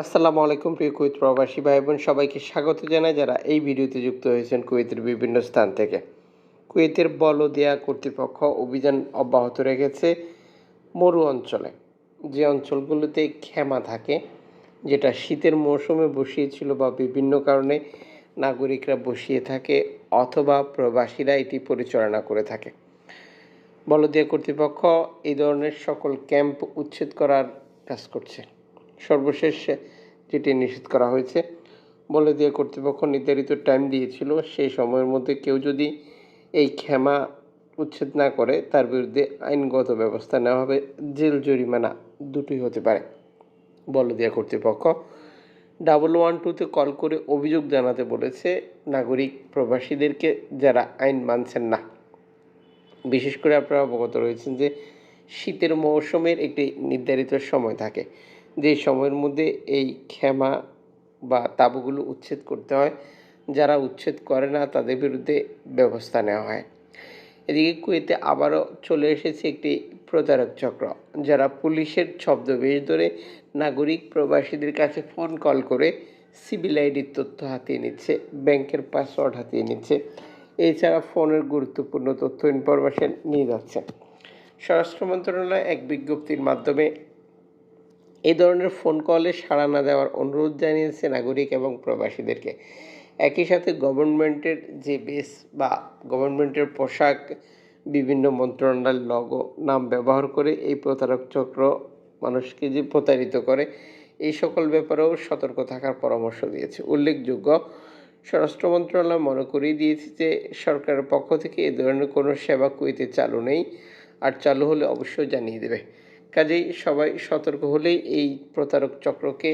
আসসালামু আলাইকুম, প্রিয় কুয়েত প্রবাসী ভাই বোন সবাইকে স্বাগত জানাই যারা এই ভিডিওতে যুক্ত হয়েছেন কুয়েতের বিভিন্ন স্থান থেকে। কুয়েতের বলদিয়া কর্তৃপক্ষ অভিযান অব্যাহত রেখেছে মরু অঞ্চলে। যে অঞ্চলগুলোতে ক্ষেমা থাকে, যেটা শীতের মৌসুমে বসিয়েছিল বা বিভিন্ন কারণে নাগরিকরা বসিয়ে থাকে অথবা প্রবাসীরা এটি পরিচালনা করে থাকে। বলদিয়া কর্তৃপক্ষ এই ধরনের সকল ক্যাম্প উচ্ছেদ করার কাজ করছে। সর্বশেষ যেটি নিষেধ করা হয়েছে বলদিয়া কর্তৃপক্ষ নির্ধারিত টাইম দিয়েছিল। সেই সময়ের মধ্যে কেউ যদি এই ক্ষমা উচ্ছেদ না করে, তার বিরুদ্ধে আইনগত ব্যবস্থা নেওয়া হবে। জেল জরিমানা দুটোই হতে পারে বলদিয়া কর্তৃপক্ষ। ডাবল ওয়ান টুতে কল করে অভিযোগ জানাতে বলেছে নাগরিক প্রবাসীদেরকে যারা আইন মানছেন না। বিশেষ করে আপনারা অবগত রয়েছেন যে শীতের মৌসুমের একটি নির্ধারিত সময় থাকে। যে সময়ের মধ্যে এই ক্ষমা বা তাঁবুগুলো উচ্ছেদ করতে হয়, যারা উচ্ছেদ করে না তাদের বিরুদ্ধে ব্যবস্থা নেওয়া হয়। এদিকে কুয়েতে আবারও চলে এসেছে একটি প্রতারক চক্র, যারা পুলিশের ছদ্মবেশ ধরে নাগরিক প্রবাসীদের কাছে ফোন কল করে সিভিল আইডির তথ্য হাতিয়ে নিচ্ছে, ব্যাংকের পাসওয়ার্ড হাতিয়ে নিচ্ছে। এছাড়া ফোনের গুরুত্বপূর্ণ তথ্য ইনফরমেশন নিয়ে যাচ্ছে। স্বরাষ্ট্র মন্ত্রণালয় এক বিজ্ঞপ্তির মাধ্যমে এই ধরনের ফোন কলে সাড়া না দেওয়ার অনুরোধ জানিয়েছে নাগরিক এবং প্রবাসীদেরকে। একই সাথে গভর্নমেন্টের যে বেস বা গভর্নমেন্টের পোশাক, বিভিন্ন মন্ত্রণালয়ের লগো নাম ব্যবহার করে এই প্রতারক চক্র মানুষকে যে প্রতারিত করে, এই সকল ব্যাপারেও সতর্ক থাকার পরামর্শ দিয়েছে। উল্লেখযোগ্য, স্বরাষ্ট্র মন্ত্রণালয় মনে করিয়ে দিয়েছে যে সরকারের পক্ষ থেকে এ ধরনের কোনো সেবা কুয়েতে চালু নেই, আর চালু হলে অবশ্যই জানিয়ে দেবে। কাজেই সবাই সতর্ক হলেই এই প্রতারক চক্রকে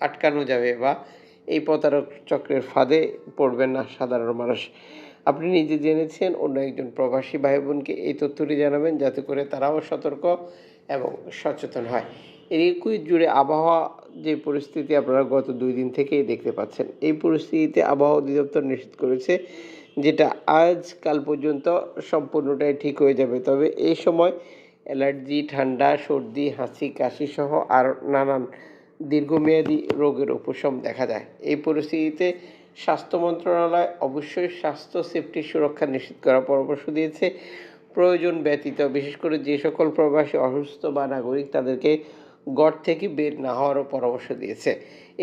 আটকানো যাবে বা এই প্রতারক চক্রের ফাঁদে পড়বেন না সাধারণ মানুষ। আপনি নিজে জেনেছেন, অন্য একজন প্রবাসী ভাই বোনকে এই তথ্যটি জানাবেন যাতে করে তারাও সতর্ক এবং সচেতন হয়। এদিকে কুইত জুড়ে আবহাওয়া যে পরিস্থিতি আপনারা গত দুই দিন থেকেই দেখতে পাচ্ছেন, এই পরিস্থিতিতে আবহাওয়া অধিদপ্তর নিশ্চিত করেছে যেটা আজ কাল পর্যন্ত সম্পূর্ণটাই ঠিক হয়ে যাবে। তবে এই সময় অ্যালার্জি, ঠান্ডা, সর্দি হাঁচি কাশি সহ আর নানান দীর্ঘমেয়াদী রোগের উপশম দেখা যায়। এই পরিস্থিতিতে স্বাস্থ্য মন্ত্রণালয় অবশ্যই স্বাস্থ্য সেফটি সুরক্ষা নিশ্চিত করার পরামর্শ দিয়েছে। প্রয়োজন ব্যতীত বিশেষ করে যে সকল প্রবাসী অসুস্থ বা নাগরিক তাদেরকে গড় থেকে বের না হওয়ারও পরামর্শ দিয়েছে।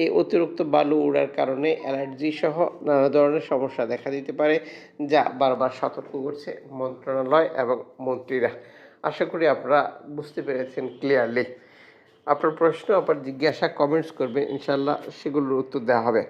এই অতিরিক্ত বালু উড়ার কারণে অ্যালার্জি সহ নানা ধরনের সমস্যা দেখা দিতে পারে, যা বারবার সতর্ক করছে মন্ত্রণালয় এবং মন্ত্রীরা। আশা করি আপনারা বুঝতে পেরেছেন ক্লিয়ারলি আপনার প্রশ্ন, আপনার জিজ্ঞাসা কমেন্টস করবেন ইনশাল্লাহ সেগুলোর উত্তর দেওয়া হবে।